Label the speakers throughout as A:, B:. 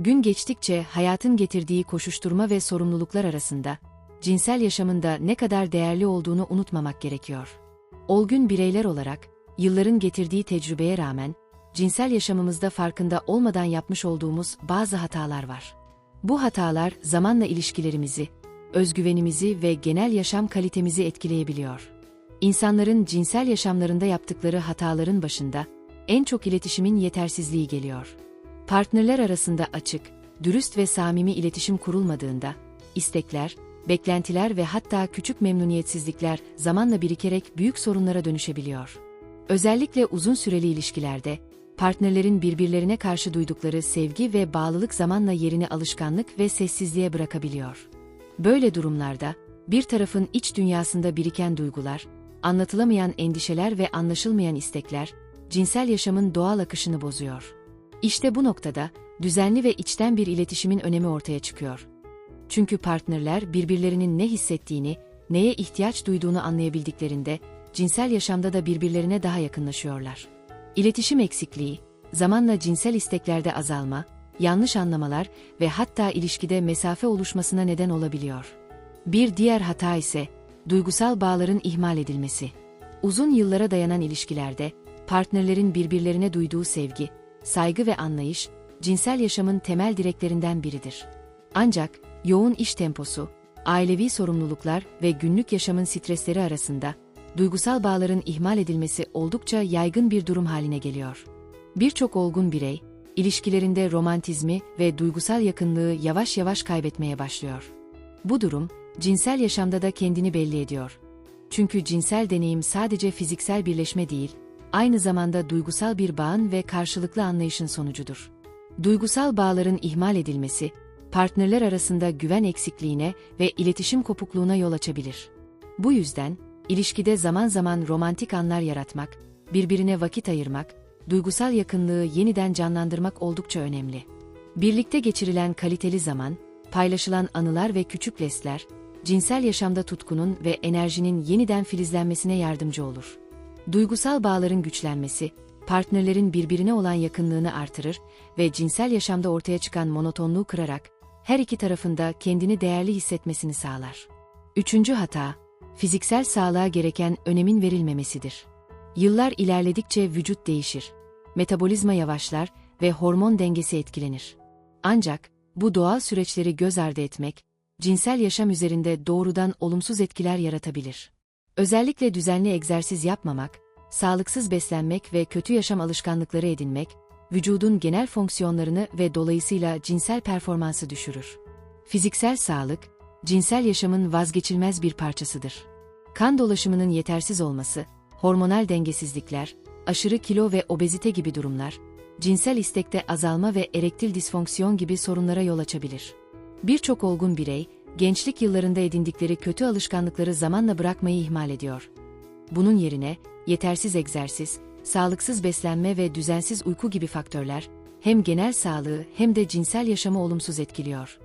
A: Gün geçtikçe hayatın getirdiği koşuşturma ve sorumluluklar arasında, cinsel yaşamında ne kadar değerli olduğunu unutmamak gerekiyor. Olgun bireyler olarak, yılların getirdiği tecrübeye rağmen, cinsel yaşamımızda farkında olmadan yapmış olduğumuz bazı hatalar var. Bu hatalar zamanla ilişkilerimizi, özgüvenimizi ve genel yaşam kalitemizi etkileyebiliyor. İnsanların cinsel yaşamlarında yaptıkları hataların başında en çok iletişimin yetersizliği geliyor. Partnerler arasında açık, dürüst ve samimi iletişim kurulmadığında istekler, beklentiler ve hatta küçük memnuniyetsizlikler zamanla birikerek büyük sorunlara dönüşebiliyor. Özellikle uzun süreli ilişkilerde partnerlerin birbirlerine karşı duydukları sevgi ve bağlılık zamanla yerini alışkanlık ve sessizliğe bırakabiliyor. Böyle durumlarda bir tarafın iç dünyasında biriken duygular, anlatılamayan endişeler ve anlaşılmayan istekler cinsel yaşamın doğal akışını bozuyor. İşte bu noktada düzenli ve içten bir iletişimin önemi ortaya çıkıyor. Çünkü partnerler birbirlerinin ne hissettiğini, neye ihtiyaç duyduğunu anlayabildiklerinde cinsel yaşamda da birbirlerine daha yakınlaşıyorlar. İletişim eksikliği, zamanla cinsel isteklerde azalma, yanlış anlamalar ve hatta ilişkide mesafe oluşmasına neden olabiliyor. Bir diğer hata ise duygusal bağların ihmal edilmesi. Uzun yıllara dayanan ilişkilerde partnerlerin birbirlerine duyduğu sevgi, saygı ve anlayış cinsel yaşamın temel direklerinden biridir. Ancak yoğun iş temposu, ailevi sorumluluklar ve günlük yaşamın stresleri arasında duygusal bağların ihmal edilmesi oldukça yaygın bir durum haline geliyor. Birçok olgun birey, ilişkilerinde romantizmi ve duygusal yakınlığı yavaş yavaş kaybetmeye başlıyor. Bu durum, cinsel yaşamda da kendini belli ediyor. Çünkü cinsel deneyim sadece fiziksel birleşme değil, aynı zamanda duygusal bir bağın ve karşılıklı anlayışın sonucudur. Duygusal bağların ihmal edilmesi, partnerler arasında güven eksikliğine ve iletişim kopukluğuna yol açabilir. Bu yüzden, ilişkide zaman zaman romantik anlar yaratmak, birbirine vakit ayırmak, duygusal yakınlığı yeniden canlandırmak oldukça önemli. Birlikte geçirilen kaliteli zaman, paylaşılan anılar ve küçük lesler, cinsel yaşamda tutkunun ve enerjinin yeniden filizlenmesine yardımcı olur. Duygusal bağların güçlenmesi, partnerlerin birbirine olan yakınlığını artırır ve cinsel yaşamda ortaya çıkan monotonluğu kırarak her iki tarafında kendini değerli hissetmesini sağlar. Üçüncü hata, fiziksel sağlığa gereken önemin verilmemesidir. Yıllar ilerledikçe vücut değişir, metabolizma yavaşlar ve hormon dengesi etkilenir. Ancak bu doğal süreçleri göz ardı etmek, cinsel yaşam üzerinde doğrudan olumsuz etkiler yaratabilir. Özellikle düzenli egzersiz yapmamak, sağlıksız beslenmek ve kötü yaşam alışkanlıkları edinmek, vücudun genel fonksiyonlarını ve dolayısıyla cinsel performansı düşürür. Fiziksel sağlık, cinsel yaşamın vazgeçilmez bir parçasıdır. Kan dolaşımının yetersiz olması, hormonal dengesizlikler, aşırı kilo ve obezite gibi durumlar, cinsel istekte azalma ve erektil disfonksiyon gibi sorunlara yol açabilir. Birçok olgun birey, gençlik yıllarında edindikleri kötü alışkanlıkları zamanla bırakmayı ihmal ediyor. Bunun yerine, yetersiz egzersiz, sağlıksız beslenme ve düzensiz uyku gibi faktörler, hem genel sağlığı hem de cinsel yaşamı olumsuz etkiliyor.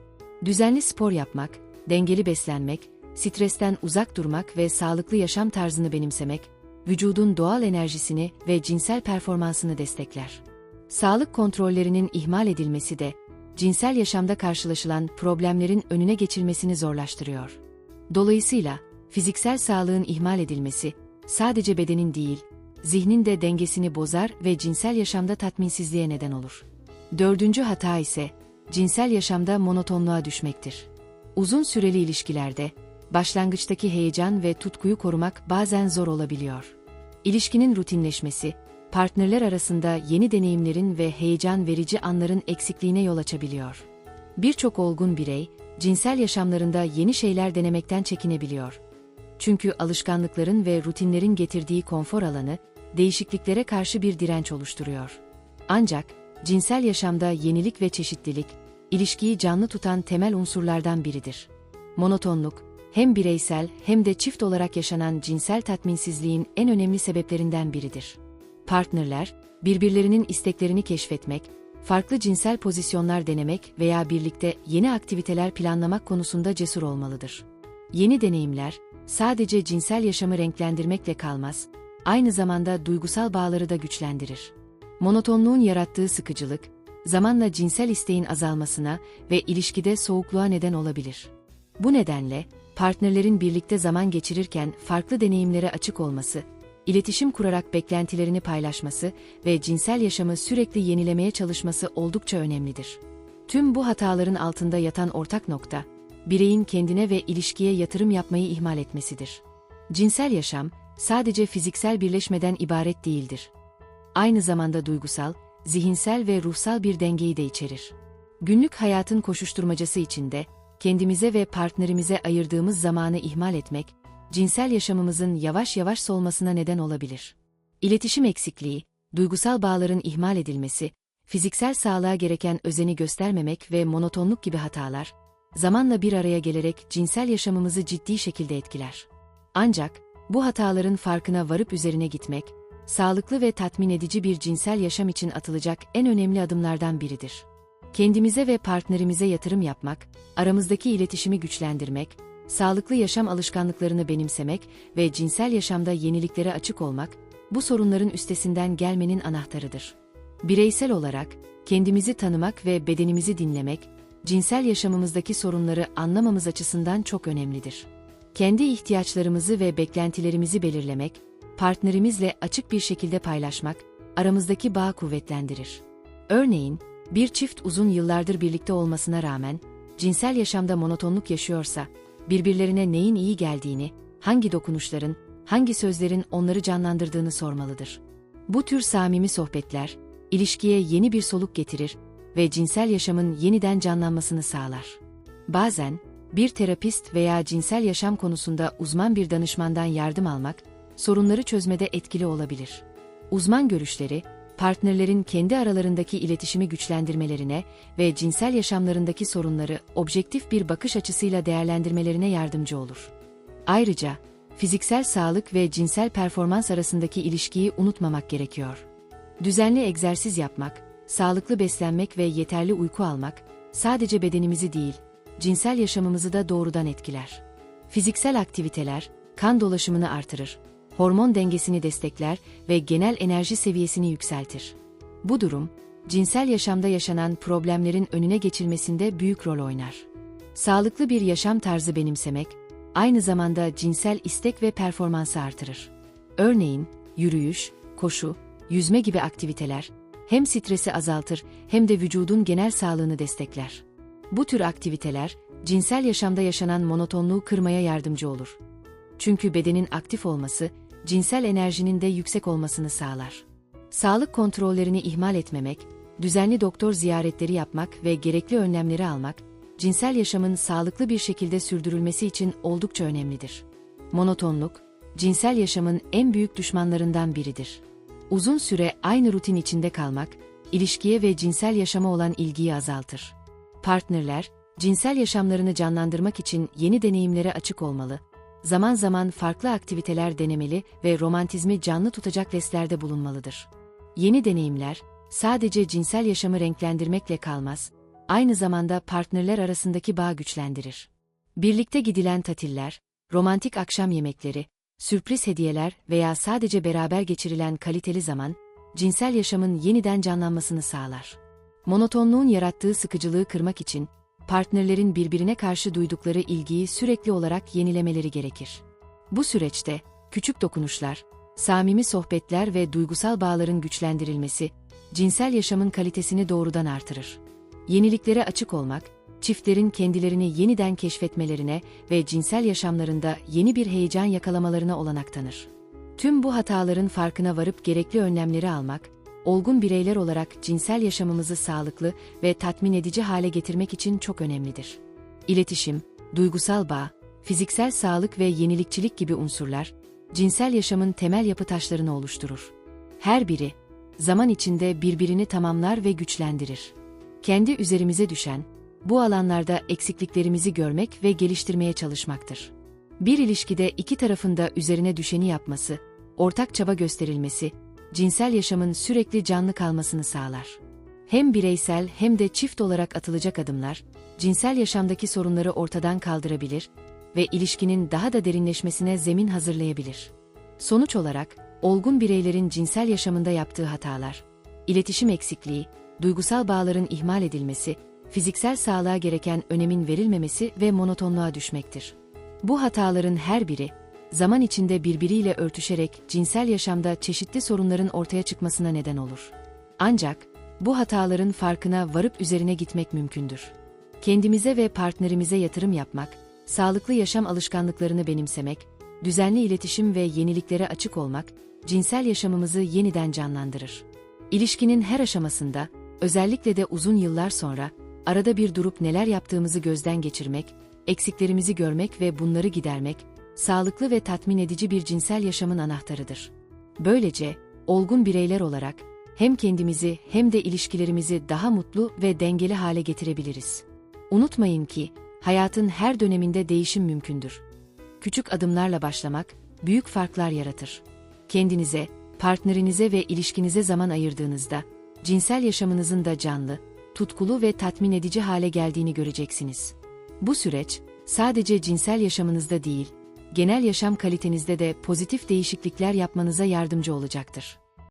A: Düzenli spor yapmak, dengeli beslenmek, stresten uzak durmak ve sağlıklı yaşam tarzını benimsemek, vücudun doğal enerjisini ve cinsel performansını destekler. Sağlık kontrollerinin ihmal edilmesi de, cinsel yaşamda karşılaşılan problemlerin önüne geçilmesini zorlaştırıyor. Dolayısıyla, fiziksel sağlığın ihmal edilmesi, sadece bedenin değil, zihnin de dengesini bozar ve cinsel yaşamda tatminsizliğe neden olur. Dördüncü hata ise, cinsel yaşamda monotonluğa düşmektir. Uzun süreli ilişkilerde, başlangıçtaki heyecan ve tutkuyu korumak bazen zor olabiliyor. İlişkinin rutinleşmesi, partnerler arasında yeni deneyimlerin ve heyecan verici anların eksikliğine yol açabiliyor. Birçok olgun birey, cinsel yaşamlarında yeni şeyler denemekten çekinebiliyor. Çünkü alışkanlıkların ve rutinlerin getirdiği konfor alanı, değişikliklere karşı bir direnç oluşturuyor. Ancak, cinsel yaşamda yenilik ve çeşitlilik, ilişkiyi canlı tutan temel unsurlardan biridir. Monotonluk, hem bireysel hem de çift olarak yaşanan cinsel tatminsizliğin en önemli sebeplerinden biridir. Partnerler, birbirlerinin isteklerini keşfetmek, farklı cinsel pozisyonlar denemek veya birlikte yeni aktiviteler planlamak konusunda cesur olmalıdır. Yeni deneyimler, sadece cinsel yaşamı renklendirmekle kalmaz, aynı zamanda duygusal bağları da güçlendirir. Monotonluğun yarattığı sıkıcılık, zamanla cinsel isteğin azalmasına ve ilişkide soğukluğa neden olabilir. Bu nedenle, partnerlerin birlikte zaman geçirirken farklı deneyimlere açık olması, iletişim kurarak beklentilerini paylaşması ve cinsel yaşamı sürekli yenilemeye çalışması oldukça önemlidir. Tüm bu hataların altında yatan ortak nokta, bireyin kendine ve ilişkiye yatırım yapmayı ihmal etmesidir. Cinsel yaşam, sadece fiziksel birleşmeden ibaret değildir. Aynı zamanda duygusal, zihinsel ve ruhsal bir dengeyi de içerir. Günlük hayatın koşuşturmacası içinde, kendimize ve partnerimize ayırdığımız zamanı ihmal etmek, cinsel yaşamımızın yavaş yavaş solmasına neden olabilir. İletişim eksikliği, duygusal bağların ihmal edilmesi, fiziksel sağlığa gereken özeni göstermemek ve monotonluk gibi hatalar, zamanla bir araya gelerek cinsel yaşamımızı ciddi şekilde etkiler. Ancak, bu hataların farkına varıp üzerine gitmek, sağlıklı ve tatmin edici bir cinsel yaşam için atılacak en önemli adımlardan biridir. Kendimize ve partnerimize yatırım yapmak, aramızdaki iletişimi güçlendirmek, sağlıklı yaşam alışkanlıklarını benimsemek ve cinsel yaşamda yeniliklere açık olmak, bu sorunların üstesinden gelmenin anahtarıdır. Bireysel olarak, kendimizi tanımak ve bedenimizi dinlemek, cinsel yaşamımızdaki sorunları anlamamız açısından çok önemlidir. Kendi ihtiyaçlarımızı ve beklentilerimizi belirlemek, partnerimizle açık bir şekilde paylaşmak, aramızdaki bağı kuvvetlendirir. Örneğin, bir çift uzun yıllardır birlikte olmasına rağmen, cinsel yaşamda monotonluk yaşıyorsa, birbirlerine neyin iyi geldiğini, hangi dokunuşların, hangi sözlerin onları canlandırdığını sormalıdır. Bu tür samimi sohbetler, ilişkiye yeni bir soluk getirir ve cinsel yaşamın yeniden canlanmasını sağlar. Bazen, bir terapist veya cinsel yaşam konusunda uzman bir danışmandan yardım almak, sorunları çözmede etkili olabilir. Uzman görüşleri, partnerlerin kendi aralarındaki iletişimi güçlendirmelerine ve cinsel yaşamlarındaki sorunları objektif bir bakış açısıyla değerlendirmelerine yardımcı olur. Ayrıca, fiziksel sağlık ve cinsel performans arasındaki ilişkiyi unutmamak gerekiyor. Düzenli egzersiz yapmak, sağlıklı beslenmek ve yeterli uyku almak, sadece bedenimizi değil, cinsel yaşamımızı da doğrudan etkiler. Fiziksel aktiviteler, kan dolaşımını artırır, hormon dengesini destekler ve genel enerji seviyesini yükseltir. Bu durum, cinsel yaşamda yaşanan problemlerin önüne geçilmesinde büyük rol oynar. Sağlıklı bir yaşam tarzı benimsemek, aynı zamanda cinsel istek ve performansı artırır. Örneğin, yürüyüş, koşu, yüzme gibi aktiviteler, hem stresi azaltır hem de vücudun genel sağlığını destekler. Bu tür aktiviteler, cinsel yaşamda yaşanan monotonluğu kırmaya yardımcı olur. Çünkü bedenin aktif olması, cinsel enerjinin de yüksek olmasını sağlar. Sağlık kontrollerini ihmal etmemek, düzenli doktor ziyaretleri yapmak ve gerekli önlemleri almak, cinsel yaşamın sağlıklı bir şekilde sürdürülmesi için oldukça önemlidir. Monotonluk, cinsel yaşamın en büyük düşmanlarından biridir. Uzun süre aynı rutin içinde kalmak, ilişkiye ve cinsel yaşama olan ilgiyi azaltır. Partnerler, cinsel yaşamlarını canlandırmak için yeni deneyimlere açık olmalı, zaman zaman farklı aktiviteler denemeli ve romantizmi canlı tutacak lestlerde bulunmalıdır. Yeni deneyimler, sadece cinsel yaşamı renklendirmekle kalmaz, aynı zamanda partnerler arasındaki bağ güçlendirir. Birlikte gidilen tatiller, romantik akşam yemekleri, sürpriz hediyeler veya sadece beraber geçirilen kaliteli zaman, cinsel yaşamın yeniden canlanmasını sağlar. Monotonluğun yarattığı sıkıcılığı kırmak için, partnerlerin birbirine karşı duydukları ilgiyi sürekli olarak yenilemeleri gerekir. Bu süreçte, küçük dokunuşlar, samimi sohbetler ve duygusal bağların güçlendirilmesi, cinsel yaşamın kalitesini doğrudan artırır. Yeniliklere açık olmak, çiftlerin kendilerini yeniden keşfetmelerine ve cinsel yaşamlarında yeni bir heyecan yakalamalarına olanak tanır. Tüm bu hataların farkına varıp gerekli önlemleri almak, olgun bireyler olarak cinsel yaşamımızı sağlıklı ve tatmin edici hale getirmek için çok önemlidir. İletişim, duygusal bağ, fiziksel sağlık ve yenilikçilik gibi unsurlar, cinsel yaşamın temel yapı taşlarını oluşturur. Her biri, zaman içinde birbirini tamamlar ve güçlendirir. Kendi üzerimize düşen, bu alanlarda eksikliklerimizi görmek ve geliştirmeye çalışmaktır. Bir ilişkide iki tarafında üzerine düşeni yapması, ortak çaba gösterilmesi, cinsel yaşamın sürekli canlı kalmasını sağlar. Hem bireysel hem de çift olarak atılacak adımlar, cinsel yaşamdaki sorunları ortadan kaldırabilir ve ilişkinin daha da derinleşmesine zemin hazırlayabilir. Sonuç olarak, olgun bireylerin cinsel yaşamında yaptığı hatalar, iletişim eksikliği, duygusal bağların ihmal edilmesi, fiziksel sağlığa gereken önemin verilmemesi ve monotonluğa düşmektir. Bu hataların her biri, zaman içinde birbiriyle örtüşerek cinsel yaşamda çeşitli sorunların ortaya çıkmasına neden olur. Ancak, bu hataların farkına varıp üzerine gitmek mümkündür. Kendimize ve partnerimize yatırım yapmak, sağlıklı yaşam alışkanlıklarını benimsemek, düzenli iletişim ve yeniliklere açık olmak, cinsel yaşamımızı yeniden canlandırır. İlişkinin her aşamasında, özellikle de uzun yıllar sonra, arada bir durup neler yaptığımızı gözden geçirmek, eksiklerimizi görmek ve bunları gidermek, sağlıklı ve tatmin edici bir cinsel yaşamın anahtarıdır. Böylece, olgun bireyler olarak, hem kendimizi hem de ilişkilerimizi daha mutlu ve dengeli hale getirebiliriz. Unutmayın ki, hayatın her döneminde değişim mümkündür. Küçük adımlarla başlamak, büyük farklar yaratır. Kendinize, partnerinize ve ilişkinize zaman ayırdığınızda, cinsel yaşamınızın da canlı, tutkulu ve tatmin edici hale geldiğini göreceksiniz. Bu süreç, sadece cinsel yaşamınızda değil, genel yaşam kalitenizde de pozitif değişiklikler yapmanıza yardımcı olacaktır.